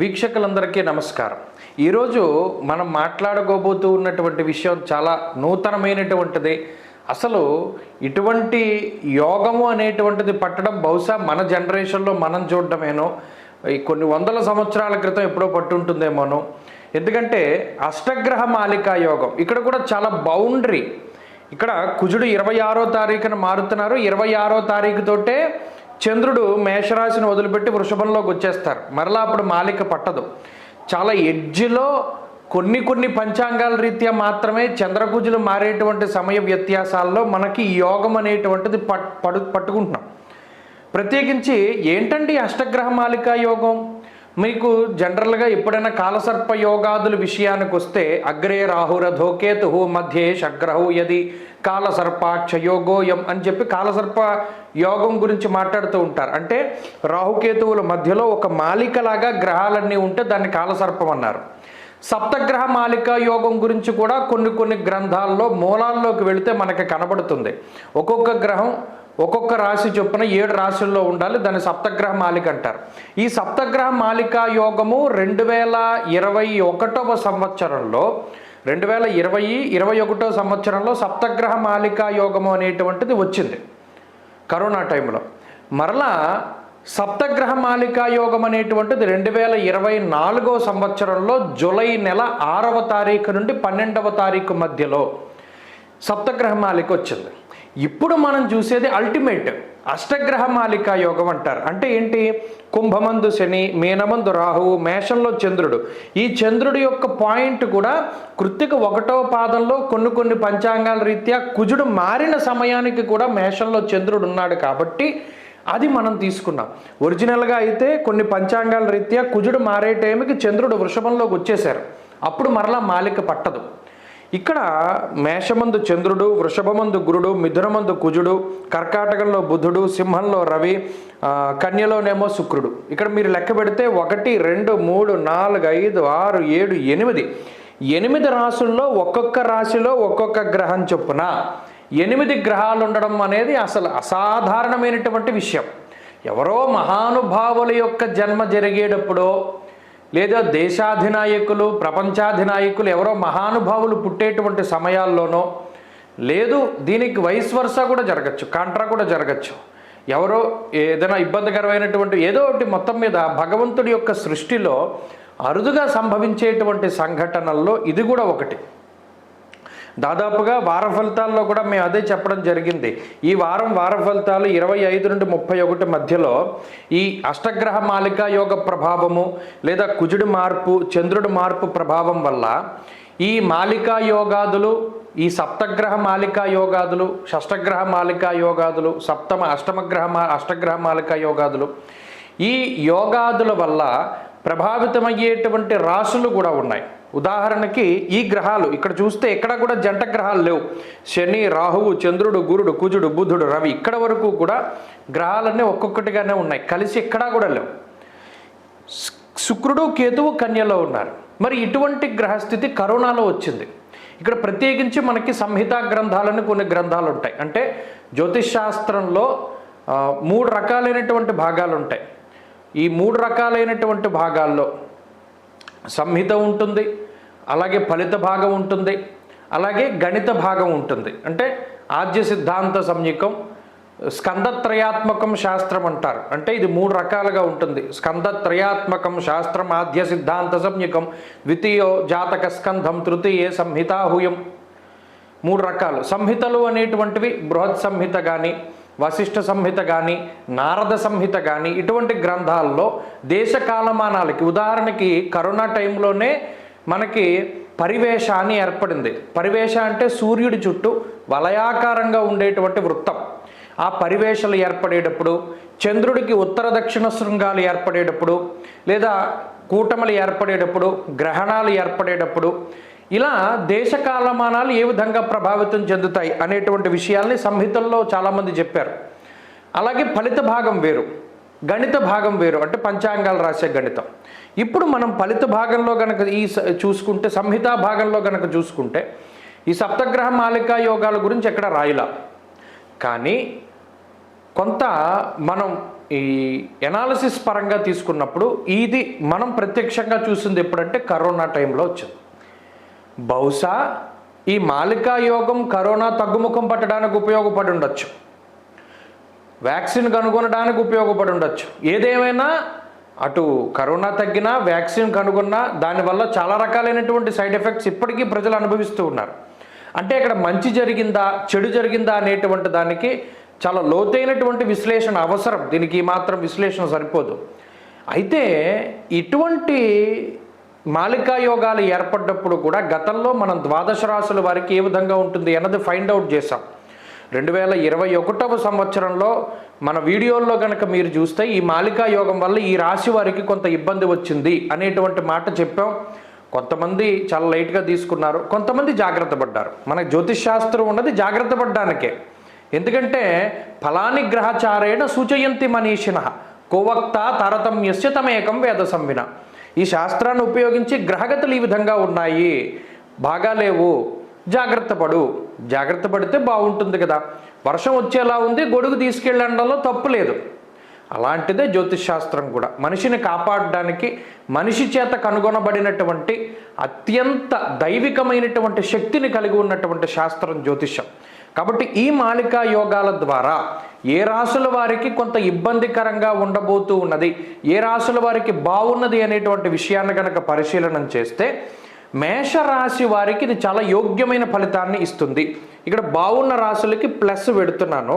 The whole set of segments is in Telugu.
వీక్షకులందరికీ నమస్కారం. ఈరోజు మనం మాట్లాడుకోబోతూ ఉన్నటువంటి విషయం చాలా నూతనమైనటువంటిది. అసలు ఇటువంటి యోగము అనేటువంటిది పట్టడం బహుశా మన జనరేషన్లో మనం చూడడమేనో కొన్ని వందల సంవత్సరాల క్రితం ఎప్పుడో పట్టుంటుందేమోనో. ఎందుకంటే అష్టగ్రహ మాలికా యోగం ఇక్కడ కూడా చాలా బౌండరీ. ఇక్కడ కుజుడు ఇరవై ఆరో తారీఖున మారుతున్నారు. ఇరవై ఆరో తారీఖుతోటే చంద్రుడు మేషరాశిని వదిలిపెట్టి వృషభంలోకి వచ్చేస్తారు. మరలా అప్పుడు మాలిక పట్టదు. చాలా ఎడ్జ్లో కొన్ని కొన్ని పంచాంగాల రీత్యా మాత్రమే చంద్రకుజులు మారేటువంటి సమయ వ్యత్యాసాల్లో మనకి యోగం అనేటువంటిది పట్టు పడు పట్టుకుంటున్నాం. ప్రత్యేకించి ఏంటండి అష్టగ్రహ మాలికా యోగం? మీకు జనరల్గా ఎప్పుడైనా కాలసర్ప యోగాదుల విషయానికి వస్తే అగ్రే రాహురధోకేతుహు కేతు మధ్యే షగ్రహు యది కాలసర్పాక్ష యోగోయం అని చెప్పి కాలసర్ప యోగం గురించి మాట్లాడుతూ ఉంటారు. అంటే రాహుకేతువుల మధ్యలో ఒక మాలికలాగా గ్రహాలన్నీ ఉంటే దాన్ని కాలసర్పం అన్నారు. సప్తగ్రహ మాలిక యోగం గురించి కూడా కొన్ని కొన్ని గ్రంథాల్లో మూలాల్లోకి వెళితే మనకి కనబడుతుంది. ఒక్కొక్క గ్రహం ఒక్కొక్క రాశి చొప్పున ఏడు రాశుల్లో ఉండాలి దాన్ని సప్తగ్రహ మాలిక అంటారు. ఈ సప్తగ్రహ మాలికా యోగము రెండు వేల ఇరవై ఒకటవ సంవత్సరంలో రెండు వేల ఇరవై ఇరవై ఒకటో సంవత్సరంలో సప్తగ్రహ మాలికా యోగము అనేటువంటిది వచ్చింది కరోనా టైంలో. మరలా సప్తగ్రహ మాలికా యోగం అనేటువంటిది రెండు వేల ఇరవై నాలుగో సంవత్సరంలో జూలై నెల ఆరవ తారీఖు నుండి పన్నెండవ తారీఖు మధ్యలో సప్తగ్రహ మాలిక వచ్చింది. ఇప్పుడు మనం చూసేది అల్టిమేట్ అష్టగ్రహ మాలిక యోగం అంటారు. అంటే ఏంటి? కుంభమందు శని మీనమందు రాహువు మేషంలో చంద్రుడు. ఈ చంద్రుడి యొక్క పాయింట్ కూడా కృత్తిక ఒకటో పాదంలో కొన్ని కొన్ని పంచాంగాల రీత్యా కుజుడు మారిన సమయానికి కూడా మేషంలో చంద్రుడు ఉన్నాడు కాబట్టి అది మనం తీసుకున్నాం. ఒరిజినల్గా అయితే కొన్ని పంచాంగాల రీత్యా కుజుడు మారే టైంకి చంద్రుడు వృషభంలోకి వచ్చేశారు. అప్పుడు మరలా మాలిక పట్టదు. ఇక్కడ మేషమందు చంద్రుడు వృషభమందు గురుడు మిథునమందు కుజుడు కర్కాటకంలో బుధుడు సింహంలో రవి కన్యలోనేమో శుక్రుడు. ఇక్కడ మీరు లెక్క పెడితే ఒకటి రెండు మూడు నాలుగు ఐదు ఆరు ఏడు ఎనిమిది. ఎనిమిది రాసుల్లో ఒక్కొక్క రాశిలో ఒక్కొక్క గ్రహం చొప్పున ఎనిమిది గ్రహాలు ఉండడం అనేది అసలు అసాధారణమైనటువంటి విషయం. ఎవరో మహానుభావుల యొక్క జన్మ జరిగేటప్పుడో లేదా దేశాధినాయకులు ప్రపంచాధినాయకులు ఎవరో మహానుభావులు పుట్టేటువంటి సమయాల్లోనో లేదు దీనికి వయసు వరుస కూడా జరగచ్చు కాంట్రా కూడా జరగచ్చు. ఎవరో ఏదైనా ఇబ్బందికరమైనటువంటి ఏదో ఒకటి మొత్తం మీద భగవంతుడి యొక్క సృష్టిలో అరుదుగా సంభవించేటువంటి సంఘటనల్లో ఇది కూడా ఒకటి. దాదాపుగా వార ఫలితాల్లో కూడా మేము అదే చెప్పడం జరిగింది. ఈ వారం వార ఫలితాలు ఇరవై ఐదు నుండి ముప్పై ఒకటి మధ్యలో ఈ అష్టగ్రహ మాలికా యోగ ప్రభావము లేదా కుజుడి మార్పు చంద్రుడి మార్పు ప్రభావం వల్ల ఈ మాలికా యోగాదులు ఈ సప్తగ్రహ మాలికా యోగాదులు షష్టగ్రహ మాలికా యోగాదులు సప్తమ అష్టమగ్రహ మా అష్టగ్రహ మాలికా యోగాదులు ఈ యోగాదుల వల్ల ప్రభావితమయ్యేటువంటి రాసులు కూడా ఉన్నాయి. ఉదాహరణకి ఈ గ్రహాలు ఇక్కడ చూస్తే ఎక్కడ కూడా జంట గ్రహాలు లేవు. శని రాహువు చంద్రుడు గురుడు కుజుడు బుధుడు రవి ఇక్కడ వరకు కూడా గ్రహాలన్నీ ఒక్కొక్కటిగానే ఉన్నాయి. కలిసి ఎక్కడా కూడా లేవు. శుక్రుడు కేతువు కన్యలో ఉన్నారు. మరి ఇటువంటి గ్రహస్థితి కరోనాలో వచ్చింది. ఇక్కడ ప్రత్యేకించి మనకి సంహితా గ్రంథాలని కొన్ని గ్రంథాలు ఉంటాయి. అంటే జ్యోతిష్ శాస్త్రంలో మూడు రకాలైనటువంటి భాగాలు ఉంటాయి. ఈ మూడు రకాలైనటువంటి భాగాల్లో సంహిత ఉంటుంది అలాగే ఫలిత భాగం ఉంటుంది అలాగే గణిత భాగం ఉంటుంది. అంటే ఆద్య సిద్ధాంత సంయుకం స్కందత్రయాత్మకం శాస్త్రం అంటారు. అంటే ఇది మూడు రకాలుగా ఉంటుంది. స్కందత్రయాత్మకం శాస్త్రం ఆద్య సిద్ధాంత సంయుకం ద్వితీయో జాతక స్కంధం తృతీయే సంహితాహుయం. మూడు రకాలు. సంహితలు అనేటువంటివి బృహత్ సంహిత కానీ వశిష్ఠ సంహిత కానీ నారద సంహిత కానీ ఇటువంటి గ్రంథాల్లో దేశ కాలమానాలకి ఉదాహరణకి కరోనా టైంలోనే మనకి పరివేష అని ఏర్పడింది. పరివేష అంటే సూర్యుడి చుట్టూ వలయాకారంగా ఉండేటువంటి వృత్తం. ఆ పరివేషలు ఏర్పడేటప్పుడు చంద్రుడికి ఉత్తర దక్షిణ శృంగాలు ఏర్పడేటప్పుడు లేదా కూటములు ఏర్పడేటప్పుడు గ్రహణాలు ఏర్పడేటప్పుడు ఇలా దేశ కాలమానాలు ఏ విధంగా ప్రభావితం చెందుతాయి అనేటువంటి విషయాల్ని సంహితల్లో చాలామంది చెప్పారు. అలాగే ఫలిత భాగం వేరు గణిత భాగం వేరు అంటే పంచాంగాలు రాసే గణితం. ఇప్పుడు మనం ఫలిత భాగంలో గనక ఈ స- చూసుకుంటే సంహితా భాగంలో గనక చూసుకుంటే ఈ సప్తగ్రహ మాలికా యోగాల గురించి ఎక్కడ రాయలా? కానీ కొంత మనం ఈ ఎనాలిసిస్ పరంగా తీసుకున్నప్పుడు ఇది మనం ప్రత్యక్షంగా చూసింది ఎప్పుడంటే కరోనా టైంలో వచ్చింది. బహుశా ఈ మాలికా యోగం కరోనా తగ్గుముఖం పట్టడానికి ఉపయోగపడి ఉండొచ్చు. వ్యాక్సిన్ కనుగొనడానికి ఉపయోగపడి ఉండొచ్చు. ఏదేమైనా అటు కరోనా తగ్గినా వ్యాక్సిన్ కనుగొన్నా దానివల్ల చాలా రకాలైనటువంటి సైడ్ ఎఫెక్ట్స్ ఇప్పటికీ ప్రజలు అనుభవిస్తూ ఉన్నారు. అంటే ఇక్కడ మంచి జరిగిందా చెడు జరిగిందా అనేటువంటి దానికి చాలా లోతైనటువంటి విశ్లేషణ అవసరం. దీనికి మాత్రం విశ్లేషణ సరిపోదు. అయితే ఇటువంటి మాలికా యోగాలు ఏర్పడ్డప్పుడు కూడా గతంలో మనం ద్వాదశ రాశుల వారికి ఏ విధంగా ఉంటుంది అన్నది ఫైండ్ అవుట్ చేసాం రెండు వేల ఇరవై ఒకటవ సంవత్సరంలో మన వీడియోల్లో కనుక మీరు చూస్తే ఈ మాలికా యోగం వల్ల ఈ రాశి వారికి కొంత ఇబ్బంది వచ్చింది అనేటువంటి మాట చెప్పాం. కొంతమంది చాలా లైట్గా తీసుకున్నారు. కొంతమంది జాగ్రత్త పడ్డారు. మన జ్యోతిష్ శాస్త్రం ఉన్నది జాగ్రత్త పడ్డానికే. ఎందుకంటే ఫలాని గ్రహచారేణ సూచయంతి మనీషిన. కోవక్త తారతమ్యస్య తమేకం వేద సంవిన. ఈ శాస్త్రాన్ని ఉపయోగించి గ్రహగతులు ఈ విధంగా ఉన్నాయి. బాగాలేవు జాగ్రత్త పడు. జాగ్రత్త పడితే బాగుంటుంది కదా. వర్షం వచ్చేలా ఉంది గొడుగు తీసుకెళ్ళడంలో తప్పు లేదు. అలాంటిదే జ్యోతిష్ శాస్త్రం కూడా. మనిషిని కాపాడడానికి మనిషి చేత కనుగొనబడినటువంటి అత్యంత దైవికమైనటువంటి శక్తిని కలిగి ఉన్నటువంటి శాస్త్రం జ్యోతిష్యం. కాబట్టి ఈ మాలికా యోగాల ద్వారా ఏ రాసుల వారికి కొంత ఇబ్బందికరంగా ఉండబోతూ ఉన్నది ఏ రాసుల వారికి బాగున్నది అనేటువంటి విషయాన్ని కనుక పరిశీలన చేస్తే మేషరాశి వారికి ఇది చాలా యోగ్యమైన ఫలితాన్ని ఇస్తుంది. ఇక్కడ బాగున్న రాశులకి ప్లస్ పెడుతున్నాను.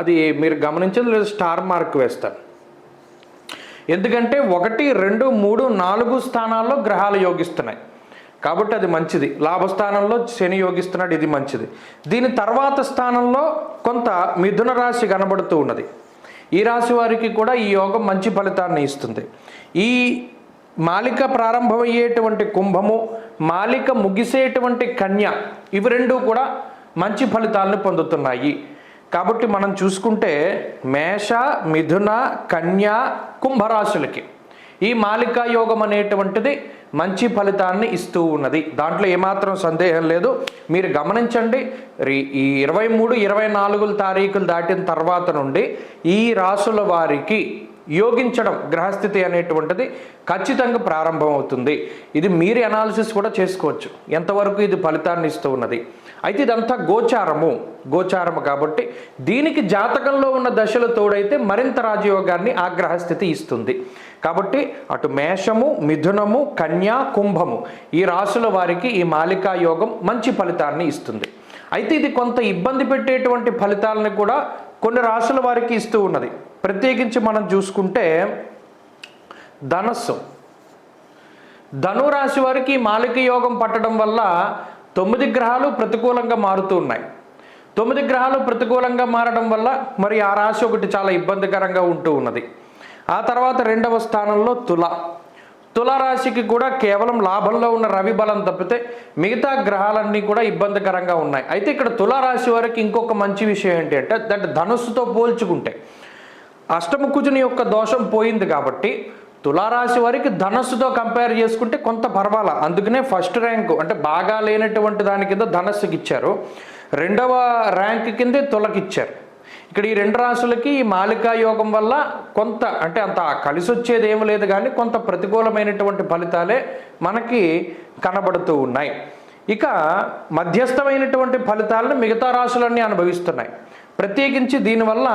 అది మీరు గమనించదు లేదా స్టార్ మార్క్ వేస్తాను. ఎందుకంటే ఒకటి రెండు మూడు నాలుగు స్థానాల్లో గ్రహాలు యోగిస్తున్నాయి. కాబట్టి అది మంచిది. లాభస్థానంలో శని యోగిస్తున్నాడు ఇది మంచిది. దీని తర్వాత స్థానంలో కొంత మిథున రాశి కనబడుతూ ఉన్నది. ఈ రాశి వారికి కూడా ఈ యోగం మంచి ఫలితాన్ని ఇస్తుంది. ఈ మాలిక ప్రారంభమయ్యేటువంటి కుంభము మాలిక ముగిసేటువంటి కన్య ఇవి రెండు కూడా మంచి ఫలితాలను పొందుతున్నాయి. కాబట్టి మనం చూసుకుంటే మేష మిథున కన్య కుంభరాశులకి ఈ మాలికా యోగం అనేటువంటిది మంచి ఫలితాన్ని ఇస్తూ ఉన్నది. దాంట్లో ఏమాత్రం సందేహం లేదు. మీరు గమనించండి ఈ ఇరవై మూడు ఇరవై నాలుగు తారీఖులు దాటిన తర్వాత నుండి ఈ రాసుల వారికి యోగించడం గ్రహస్థితి అనేటువంటిది ఖచ్చితంగా ప్రారంభమవుతుంది. ఇది మీరు అనాలిసిస్ కూడా చేసుకోవచ్చు. ఎంతవరకు ఇది ఫలితాన్ని ఇస్తూ ఉన్నది. అయితే ఇదంతా గోచారము గోచారము కాబట్టి దీనికి జాతకంలో ఉన్న దశలు తోడైతే మరింత రాజయోగాన్ని ఆ గ్రహస్థితి ఇస్తుంది. కాబట్టి అటు మేషము మిథునము కన్యా కుంభము ఈ రాశుల వారికి ఈ మాలికా యోగం మంచి ఫలితాన్ని ఇస్తుంది. అయితే ఇది కొంత ఇబ్బంది పెట్టేటువంటి ఫలితాలను కూడా కొన్ని రాశుల వారికి ఇస్తూ ఉన్నది. ప్రత్యేకించి మనం చూసుకుంటే ధనస్సు. ధనురాశి వారికి ఈ మాలిక యోగం పట్టడం వల్ల తొమ్మిది గ్రహాలు ప్రతికూలంగా మారుతూ ఉన్నాయి. తొమ్మిది గ్రహాలు ప్రతికూలంగా మారడం వల్ల మరి ఆ రాశి ఒకటి చాలా ఇబ్బందికరంగా ఉంటూ ఉన్నది. ఆ తర్వాత రెండవ స్థానంలో తుల. తులారాశికి కూడా కేవలం లాభంలో ఉన్న రవి బలం తప్పితే మిగతా గ్రహాలన్నీ కూడా ఇబ్బందికరంగా ఉన్నాయి. అయితే ఇక్కడ తులారాశి వారికి ఇంకొక మంచి విషయం ఏంటి అంటే దట్ ధనుస్సుతో పోల్చుకుంటే అష్టమ కుజుని యొక్క దోషం పోయింది కాబట్టి తులారాశి వారికి ధనస్సుతో కంపేర్ చేసుకుంటే కొంత పర్వాలా? అందుకనే ఫస్ట్ ర్యాంకు అంటే బాగా లేనటువంటి దాని కింద ధనస్సుకి ఇచ్చారు. రెండవ ర్యాంక్ కిందే తులకిచ్చారు. ఇక్కడ ఈ రెండు రాశులకి ఈ మాలికా యోగం వల్ల కొంత అంటే అంత కలిసి వచ్చేది ఏమి లేదు కానీ కొంత ప్రతికూలమైనటువంటి ఫలితాలే మనకి కనబడుతూ ఉన్నాయి. ఇక మధ్యస్థమైనటువంటి ఫలితాలను మిగతా రాశులన్నీ అనుభవిస్తున్నాయి. ప్రత్యేకించి దీనివల్ల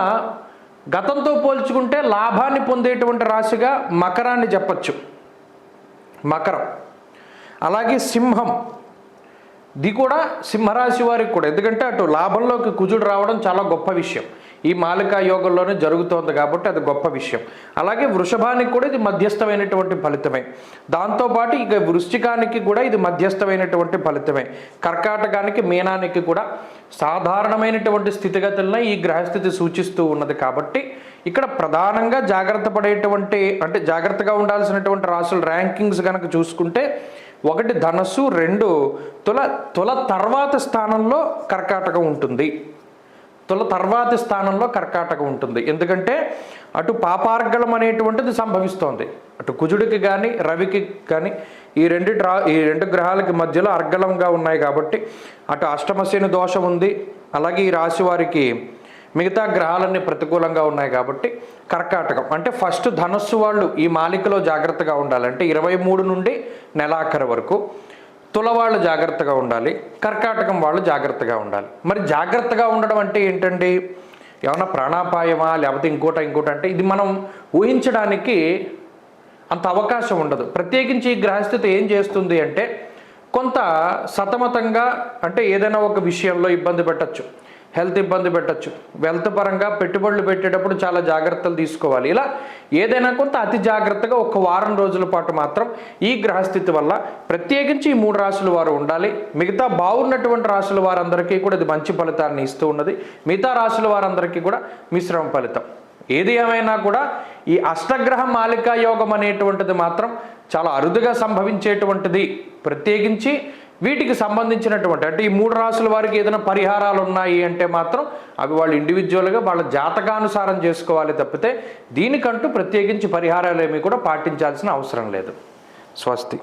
గతంతో పోల్చుకుంటే లాభాన్ని పొందేటువంటి రాశిగా మకరాన్ని చెప్పచ్చు. మకరం. అలాగే సింహం. ఇది కూడా సింహరాశి వారికి కూడా ఎందుకంటే అటు లాభంలోకి కుజుడు రావడం చాలా గొప్ప విషయం. ఈ మాలికా యోగంలోనే జరుగుతోంది కాబట్టి అది గొప్ప విషయం. అలాగే వృషభానికి కూడా ఇది మధ్యస్థమైనటువంటి ఫలితమే. దాంతోపాటు ఇక వృశ్చికానికి కూడా ఇది మధ్యస్థమైనటువంటి ఫలితమే. కర్కాటకానికి మీనానికి కూడా సాధారణమైనటువంటి స్థితిగతులను ఈ గ్రహస్థితి సూచిస్తూ ఉన్నది కాబట్టి ఇక్కడ ప్రధానంగా జాగ్రత్త పడేటువంటి అంటే జాగ్రత్తగా ఉండాల్సినటువంటి రాసుల ర్యాంకింగ్స్ కనుక చూసుకుంటే ఒకటి ధనస్సు రెండు తుల తుల తర్వాత స్థానంలో కర్కాటకం ఉంటుంది. తుల తర్వాతి స్థానంలో కర్కాటకం ఉంటుంది. ఎందుకంటే అటు పాపార్గళం అనేటువంటిది సంభవిస్తోంది. అటు కుజుడికి కానీ రవికి కానీ ఈ రెండు రా ఈ రెండు గ్రహాలకి మధ్యలో అర్గళంగా ఉన్నాయి కాబట్టి అటు అష్టమశని దోషం ఉంది. అలాగే ఈ రాశి వారికి మిగతా గ్రహాలన్నీ ప్రతికూలంగా ఉన్నాయి కాబట్టి కర్కాటకం. అంటే ఫస్ట్ ధనస్సు వాళ్ళు ఈ మాలికలో జాగ్రత్తగా ఉండాలంటే ఇరవై మూడు నుండి నెలాఖరు వరకు. తులవాళ్ళు జాగ్రత్తగా ఉండాలి కర్కాటకం వాళ్ళు జాగ్రత్తగా ఉండాలి. మరి జాగ్రత్తగా ఉండడం అంటే ఏంటండి? ఏమన్నా ప్రాణాపాయమా? లేకపోతే ఇంకోట ఇంకోట అంటే ఇది మనం ఊహించడానికి అంత అవకాశం ఉండదు. ప్రత్యేకించి ఈ గ్రహస్థితి ఏం చేస్తుంది అంటే కొంత సతమతంగా అంటే ఏదైనా ఒక విషయంలో ఇబ్బంది పెట్టచ్చు. హెల్త్ ఇబ్బంది పెట్టచ్చు. వెల్త్ పరంగా పెట్టుబడులు పెట్టేటప్పుడు చాలా జాగ్రత్తలు తీసుకోవాలి. ఇలా ఏదైనా కొంత అతి జాగ్రత్తగా ఒక వారం రోజుల పాటు మాత్రం ఈ గ్రహస్థితి వల్ల ప్రత్యేకించి ఈ మూడు రాశుల వారు ఉండాలి. మిగతా బాగున్నటువంటి రాశుల వారందరికీ కూడా ఇది మంచి ఫలితాన్ని ఇస్తూ ఉన్నది. మిగతా రాశుల వారందరికీ కూడా మిశ్రమ ఫలితం. ఏది ఏమైనా కూడా ఈ అష్టగ్రహ మాలికా యోగం అనేటువంటిది మాత్రం చాలా అరుదుగా సంభవించేటువంటిది. ప్రత్యేకించి వీటికి సంబంధించినటువంటి అంటే ఈ మూడు రాసుల వారికి ఏదైనా పరిహారాలు ఉన్నాయి అంటే మాత్రం అవి వాళ్ళు ఇండివిజువల్గా వాళ్ళ జాతకానుసారం చేసుకోవాలి తప్పితే దీనికంటూ ప్రత్యేకించి పరిహారాలు ఏమీ కూడా పాటించాల్సిన అవసరం లేదు. స్వస్తి.